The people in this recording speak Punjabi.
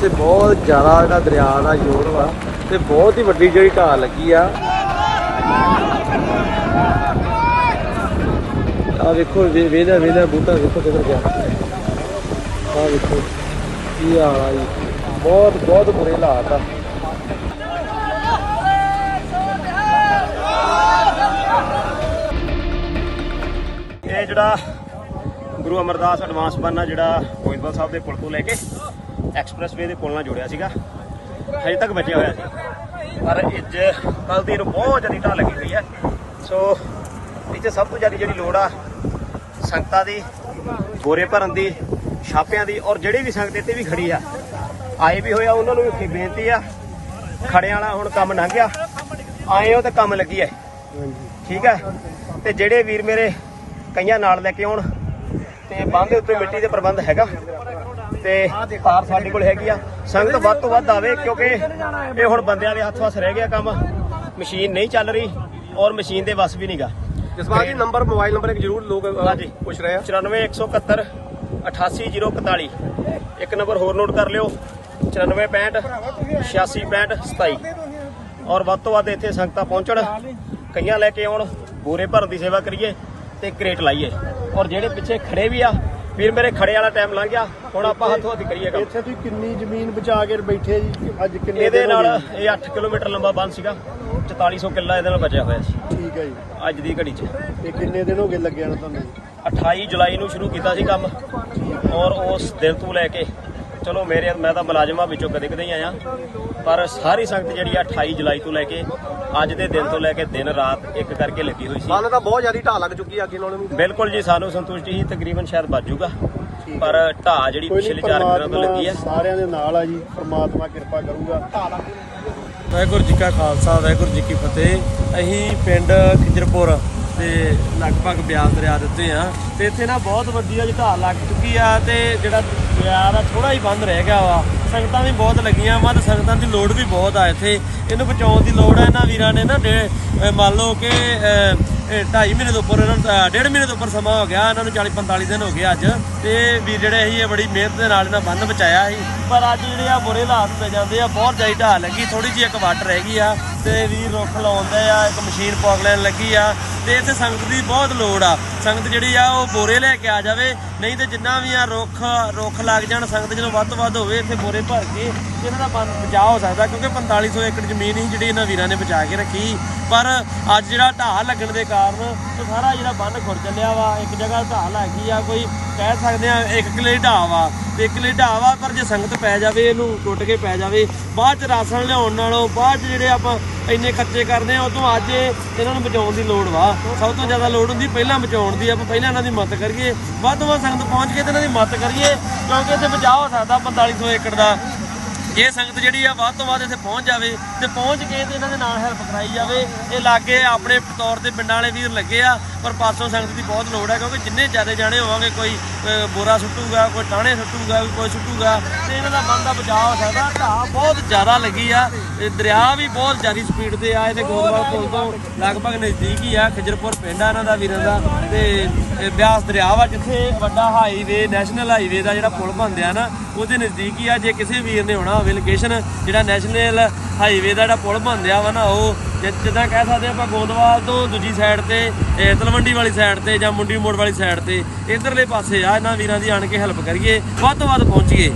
ਇੱਥੇ ਬਹੁਤ ਜ਼ਿਆਦਾ ਜਿਹੜਾ ਦਰਿਆ ਦਾ ਜੋਰ ਵਾ ਤੇ ਬਹੁਤ ਹੀ ਵੱਡੀ ਜਿਹੜੀ ਢਾਲ ਲੱਗੀ ਆ। ਆ ਵੇਖੋ, ਵੇ- ਵੇਹਦਾ ਬੂਟਾ ਵੇਖੋ ਕਿੱਧਰ ਗਿਆ। ਆ ਵੇਖੋ, ਕੀ ਹਾਲ ਆ ਜੀ। ਬਹੁਤ ਬਹੁਤ ਬੁਰੇ ਹਾਲਾਤ ਆ। ਇਹ ਜਿਹੜਾ ਗੁਰੂ ਅਮਰਦਾਸ ਐਡਵਾਂਸ ਬੰਨਾ ਜਿਹੜਾ ਗੋਇੰਦਵਾਲ ਸਾਹਿਬ ਦੇ ਪੁਲ ਤੋਂ ਲੈ ਕੇ ਐਕਸਪ੍ਰੈਸਵੇ ਦੇ ਪੁਲ ਨਾਲ ਜੁੜਿਆ ਸੀਗਾ। ਹਜੇ ਤੱਕ ਬਚਿਆ ਹੋਇਆ ਸੀ। ਪਰ ਅੱਜ ਕੱਲ ਦੀ ਨੂੰ ਬਹੁਤ ਜ਼ਿਆਦਾ ਢਾਹ ਲੱਗੀ ਹੋਈ ਹੈ। ਸੋ ਇੱਥੇ ਸਭ ਤੋਂ ਜ਼ਿਆਦਾ ਜਿਹੜੀ ਲੋੜ ਆ, ਸੰਗਤਾਂ ਦੀ, ਗੋਰੇ ਭਰਨ ਦੀ, ਛਾਪਿਆਂ ਦੀ ਔਰ ਜਿਹੜੀ ਵੀ ਸੰਗਤ ਇੱਥੇ ਵੀ ਖੜੀ ਆ, ਆਏ ਵੀ ਹੋਇਆ ਉਹਨਾਂ ਨੂੰ ਵੀ ਬੇਨਤੀ ਆ। ਖੜਿਆਂ ਵਾਲਾ ਹੁਣ ਕੰਮ ਲੰਘ ਗਿਆ। ਆਏ ਹੋ ਤੇ ਕੰਮ ਲੱਗੀ ਐ ਠੀਕ ਹੈ। ਤੇ ਜਿਹੜੇ ਵੀਰ ਮੇਰੇ ਕਈਆਂ ਨਾਲ ਲੈ ਕੇ ਆਉਣ, ਤੇ ਬੰਦ ਦੇ ਉੱਤੇ ਮਿੱਟੀ ਦੇ ਪ੍ਰਬੰਧ ਹੈਗਾ। ਤੇ ਕਾਰ ਸਾਡੇ ਕੋਲ ਹੈਗੀ ਆ। ਸੰਗਤ ਵੱਧ ਤੋਂ ਵੱਧ ਆਵੇ ਕਿਉਂਕਿ ਇਹ ਹੁਣ ਬੰਦਿਆਂ ਦੇ ਹੱਥ ਵਸ ਰਹਿ ਗਿਆ ਕੰਮ। ਮਸ਼ੀਨ ਨਹੀਂ ਚੱਲ ਰਹੀ ਔਰ ਮਸ਼ੀਨ ਦੇ ਵਸ ਵੀ ਨਹੀਂਗਾ ਜਸਪਾਲ ਜੀ ਨੰਬਰ ਮੋਬਾਈਲ ਨੰਬਰ ਇੱਕ ਜ਼ਰੂਰ ਲੋਕ ਹਾਂਜੀ। ਪੁੱਛ ਰਹੇ ਆ। 94171 88041 ਇੱਕ ਨੰਬਰ ਹੋਰ ਨੋਟ ਕਰ ਲਿਓ। 9465 8665 27 ਔਰ ਵੱਧ ਤੋਂ ਵੱਧ ਇੱਥੇ ਸੰਗਤਾਂ ਪਹੁੰਚਣ। ਕਈਆਂ ਲੈ ਕੇ ਆਉਣ ਬੋਰੇ ਭਰਨ ਦੀ ਸੇਵਾ ਕਰੀਏ ਤੇ ਕਰੇਟ ਲਾਈਏ। ਔਰ ਜਿਹੜੇ ਪਿੱਛੇ ਖੜੇ ਵੀ ਆ ਵੀਰ ਮੇਰੇ ਖੜੇ ਵਾਲਾ ਟਾਈਮ ਲੰਘ ਗਿਆ। ਹੁਣ ਆਪਾਂ ਹੱਥੋਂ ਹੱਥ ਕਰੀਏ ਕੰਮ। ਇੱਥੇ ਤੁਸੀਂ ਕਿੰਨੀ ਜ਼ਮੀਨ ਬਚਾ ਕੇ ਬੈਠੇ ਜੀ? ਅੱਜ ਕਿੰਨੇ ਇਹਦੇ ਨਾਲ? ਇਹ 8 ਕਿਲੋਮੀਟਰ ਲੰਬਾ ਬੰਦ ਸੀਗਾ। 4400 ਕਿੱਲਾ ਇਹਦੇ ਨਾਲ ਬਚਿਆ ਹੋਇਆ ਸੀ। ਠੀਕ ਹੈ ਜੀ। ਅੱਜ ਦੀ ਘੜੀ 'ਚ। ਤੇ ਕਿੰਨੇ ਦਿਨ ਹੋ ਗਏ ਲੱਗਿਆ ਨੂੰ ਤੁਹਾਨੂੰ? 28 ਜੁਲਾਈ ਨੂੰ ਸ਼ੁਰੂ ਕੀਤਾ ਸੀ ਕੰਮ। ਔਰ ਉਸ ਦਿਨ ਤੋਂ ਲੈ ਕੇ ਚਲੋ ਮੇਰੇ ਮੈਂ ਤਾਂ ਮੁਲਾਜ਼ਮਾਂ ਵਿੱਚੋਂ ਕਦੇ ਕਦੇ ਹੀ ਆਇਆ। ਪਰ ਸਾਰੀ ਸੰਗਤ ਜਿਹੜੀ ਆ 28 ਜੁਲਾਈ ਤੋਂ ਲੈ ਕੇ ਅੱਜ ਦੇ ਦਿਨ ਤੋਂ ਲੈ ਕੇ ਦਿਨ ਰਾਤ ਇੱਕ ਕਰਕੇ ਲੱਗੀ ਹੋਈ ਸੀ। ਬੰਨ ਤਾਂ ਬਹੁਤ ਜ਼ਿਆਦਾ ਢਾਹ ਲੱਗ ਚੁੱਕੀ ਆ ਅੱਗੇ ਨਾਲੋਂ ਵੀ। ਬਿਲਕੁਲ ਜੀ ਸਾਨੂੰ ਸੰਤੁਸ਼ਟੀ ਹੀ ਤਕਰੀਬਨ ਸ਼ਾਇਦ ਵੱਜ ਜਾਊਗਾ। ਪਰ ਢਾਹ ਜਿਹੜੀ ਪਿਛਲੇ 4 ਦਿਨਾਂ ਤੋਂ ਲੱਗੀ ਹੈ ਸਾਰਿਆਂ ਦੇ ਨਾਲ ਆ ਜੀ ਪ੍ਰਮਾਤਮਾ ਕਿਰਪਾ ਕਰੂਗਾ। ਵਾਹਿਗੁਰੂ ਜੀ ਕਾ ਖਾਲਸਾ ਵਾਹਿਗੁਰੂ ਜੀ ਕੀ ਫਤਿਹ। ਅਸੀਂ ਪਿੰਡ ਖਿਜਰਪੁਰ ਤੇ ਲਗਭਗ ਬਿਆਸ ਦਰਿਆ ਦੇ ਉੱਤੇ ਆ। ਤੇ ਇੱਥੇ ਨਾ ਬਹੁਤ ਵੱਡੀ ਆ ਢਾਲ ਲੱਗ ਚੁੱਕੀ ਆ ਤੇ ਜਿਹੜਾ ਦਰਿਆ ਦਾ ਥੋੜਾ ਹੀ ਬੰਦ ਰਹਿ ਗਿਆ ਵਾ। ਸੰਗਤਾਂ ਵੀ ਬਹੁਤ ਲੱਗੀਆਂ ਵਾ ਤੇ ਸੰਗਤਾਂ ਦੀ ਲੋੜ ਵੀ ਬਹੁਤ ਆ ਇੱਥੇ। ਇਹਨੂੰ ਬਚਾਉਣ ਦੀ ਲੋੜ ਆ। ਇਹਨਾਂ ਵੀਰਾਂ ਨੇ ਨਾ ਡੇ- ਮੰਨ ਲਓ ਕਿ ਅਹ, ਇਹ ਢਾਈ ਮਹੀਨੇ ਤੋਂ ਉੱਪਰ ਇਹਨਾਂ ਨੂੰ ਡੇਢ ਮਹੀਨੇ ਤੋਂ ਉੱਪਰ ਸਮਾਂ ਹੋ ਗਿਆ। ਇਹਨਾਂ ਨੂੰ 40 45 ਦਿਨ ਹੋ ਗਏ ਅੱਜ। ਤੇ ਵੀਰ ਜਿਹੜੇ ਸੀ ਇਹ ਬੜੀ ਮਿਹਨਤ ਦੇ ਨਾਲ ਇਹਨਾਂ ਬੰਨ ਬਚਾਇਆ ਸੀ। ਪਰ ਅੱਜ ਜਿਹੜੇ ਆ ਬੁਰੇ ਹਾਲਾਤ ਪੈ ਜਾਂਦੇ ਆ। ਬਹੁਤ ਜ਼ਿਆਦਾ ਢਾਹ ਲੱਗੀ। ਥੋੜੀ ਜਿਹੀ ਇੱਕ ਵੱਟ ਰਹਿ ਗਈ ਆ। ਤੇ ਵੀਰ ਰੁੱਖ ਲਾਉਂਦੇ ਆ। ਇੱਕ ਮਸ਼ੀਨ ਪੌਕ ਲੈਣ ਲੱਗੀ ਆ। ਤੇ ਇੱਥੇ ਸੰਗਤ ਦੀ ਬਹੁਤ ਲੋੜ ਆ। ਸੰਗਤ ਜਿਹੜੀ ਆ ਉਹ ਬੋਰੇ ਲੈ ਕੇ ਆ ਜਾਵੇ। ਨਹੀਂ ਤੇ ਜਿੰਨਾ ਵੀ ਆ ਰੁੱਖ ਰੁੱਖ ਲੱਗ ਜਾਣ, ਸੰਗਤ ਜਦੋਂ ਵੱਧ ਤੋਂ ਵੱਧ ਹੋਵੇ, ਇੱਥੇ ਬੋਰੇ ਭਰ ਕੇ ਇਹਨਾਂ ਦਾ ਬੰਦ ਬਚਾਅ ਹੋ ਸਕਦਾ, ਕਿਉਂਕਿ 4500 ਏਕੜ ਜ਼ਮੀਨ ਹੀ ਜਿਹੜੀ ਇਹਨਾਂ ਵੀਰਾਂ ਨੇ ਬਚਾ ਕੇ ਰੱਖੀ। ਪਰ ਅੱਜ ਜਿਹੜਾ ਢਾਹ ਲੱਗਣ ਦੇ ਕਾਰਨ ਉਹ ਸਾਰਾ ਜਿਹੜਾ ਬੰਨ ਖੁਰ ਚੱਲਿਆ ਵਾ, ਇੱਕ ਜਗ੍ਹਾ ਢਾਹ ਲੱਗ ਗਈ ਆ, ਕੋਈ ਕਹਿ ਸਕਦੇ ਆ ਇੱਕ ਕਿਲੇ ਢਾਹ ਵਾ, ਤੇ ਇੱਕ ਕਿਲੇ ਢਾਹ ਵਾ, ਪਰ ਜੇ ਸੰਗਤ ਪੈ ਜਾਵੇ, ਇਹਨੂੰ ਟੁੱਟ ਕੇ ਪੈ ਜਾਵੇ, ਬਾਅਦ ਚ ਰਾਸ਼ਨ ਲਿਆਉਣ ਨਾਲੋਂ ਬਾਅਦ ਚ ਜਿਹੜੇ ਆਪਾਂ ਇੰਨੇ ਖਰਚੇ ਕਰਦੇ ਆ ਉਦੋਂ ਅੱਜ ਇਹਨਾਂ ਨੂੰ ਬਚਾਉਣ ਦੀ ਲੋੜ ਵਾ। ਸਭ ਤੋਂ ਜ਼ਿਆਦਾ ਲੋੜ ਹੁੰਦੀ ਪਹਿਲਾਂ ਬਚਾਉਣ ਦੀ ਆਪਾਂ ਪਹਿਲਾਂ ਇਹਨਾਂ ਦੀ ਮਦਦ ਕਰੀਏ। ਵੱਧ ਤੋਂ ਵੱਧ ਸੰਗਤ ਪਹੁੰਚ ਕੇ ਤੇ ਇਹਨਾਂ ਦੀ ਮਦਦ ਕਰੀਏ, ਕਿਉਂਕਿ ਇੱਥੇ ਬਚਾਅ ਹੋ ਸਕਦਾ 4500 ਏਕੜ ਦਾ। ਜੇ ਸੰਗਤ ਜਿਹੜੀ ਆ ਵੱਧ ਤੋਂ ਵੱਧ ਇੱਥੇ ਪਹੁੰਚ ਜਾਵੇ ਤੇ ਪਹੁੰਚ ਕੇ ਤੇ ਇਹਨਾਂ ਦੇ ਨਾਲ ਹੈਲਪ ਕਰਾਈ ਜਾਵੇ। ਇਹ ਲਾਗੇ ਆਪਣੇ ਤੌਰ ਤੇ ਪਿੰਡਾਂ ਵਾਲੇ ਵੀਰ ਲੱਗੇ ਆ ਪਰ ਪਾਸੋਂ ਸੰਗਤ ਦੀ ਬਹੁਤ ਲੋੜ ਹੈ, ਕਿਉਂਕਿ ਜਿੰਨੇ ਜ਼ਿਆਦਾ ਜਾਣੇ ਹੋਵਾਂਗੇ, ਕੋਈ ਬੋਰਾ ਸੁੱਟੂਗਾ, ਕੋਈ ਟਾਣੇ ਸੁੱਟੂਗਾ, ਕੋਈ ਸੁੱਟੂਗਾ, ਤੇ ਇਹਨਾਂ ਦਾ ਮਨ ਬਚਾਅ ਹੋ ਸਕਦਾ। ਢਾਹ ਬਹੁਤ ਜ਼ਿਆਦਾ ਲੱਗੀ ਆ ਦਰਿਆ ਵੀ ਬਹੁਤ ਜ਼ਿਆਦਾ ਸਪੀਡ ਤੇ ਆ, ਇਹਦੇ ਗੋਦਵਾਲ ਪੁਲ ਤੋਂ ਲਗਭਗ ਨਜ਼ਦੀਕ ਹੀ ਆ, ਖਿਜਰਪੁਰ ਪਿੰਡ ਆ ਇਹਨਾਂ ਦਾ ਵੀਰਾਂ ਦਾ, ਤੇ ਬਿਆਸ ਦਰਿਆ ਵਾ, ਜਿੱਥੇ ਵੱਡਾ ਹਾਈਵੇ ਨੈਸ਼ਨਲ ਹਾਈਵੇ ਦਾ ਜਿਹੜਾ ਪੁਲ ਬਣਦਿਆ ਨਾ, ਉਹਦੇ ਨਜ਼ਦੀਕ ਹੀ ਆ, ਜੇ ਕਿਸੇ ਵੀਰ ਨੇ ਹੋਣਾ ਹੋਵੇ ਲੋਕੇਸ਼ਨ ਜਿਹੜਾ ਨੈਸ਼ਨਲ ਹਾਈਵੇ ਦਾ ਜਿਹੜਾ ਪੁਲ ਬਣਦਿਆ ਵਾ ਨਾ, ਉਹ ਜਿ- ਜਿੱਦਾਂ ਕਹਿ ਸਕਦੇ ਆਪਾਂ ਗੋਦਵਾਲ ਤੋਂ ਦੂਜੀ ਸਾਈਡ ਤੇ, ਇਹ ਤਲਵੰਡੀ ਵਾਲੀ ਸਾਈਡ ਤੇ ਜਾਂ ਮੁੰਡੀ ਮੋੜ ਵਾਲੀ ਸਾਈਡ ਤੇ, ਇਧਰਲੇ ਪਾਸੇ ਆ ਇਹਨਾਂ ਵੀਰਾਂ ਦੀ ਆਣ ਕੇ ਹੈਲਪ ਕਰੀਏ, ਵੱਧ ਤੋਂ ਵੱਧ ਪਹੁੰਚੀਏ।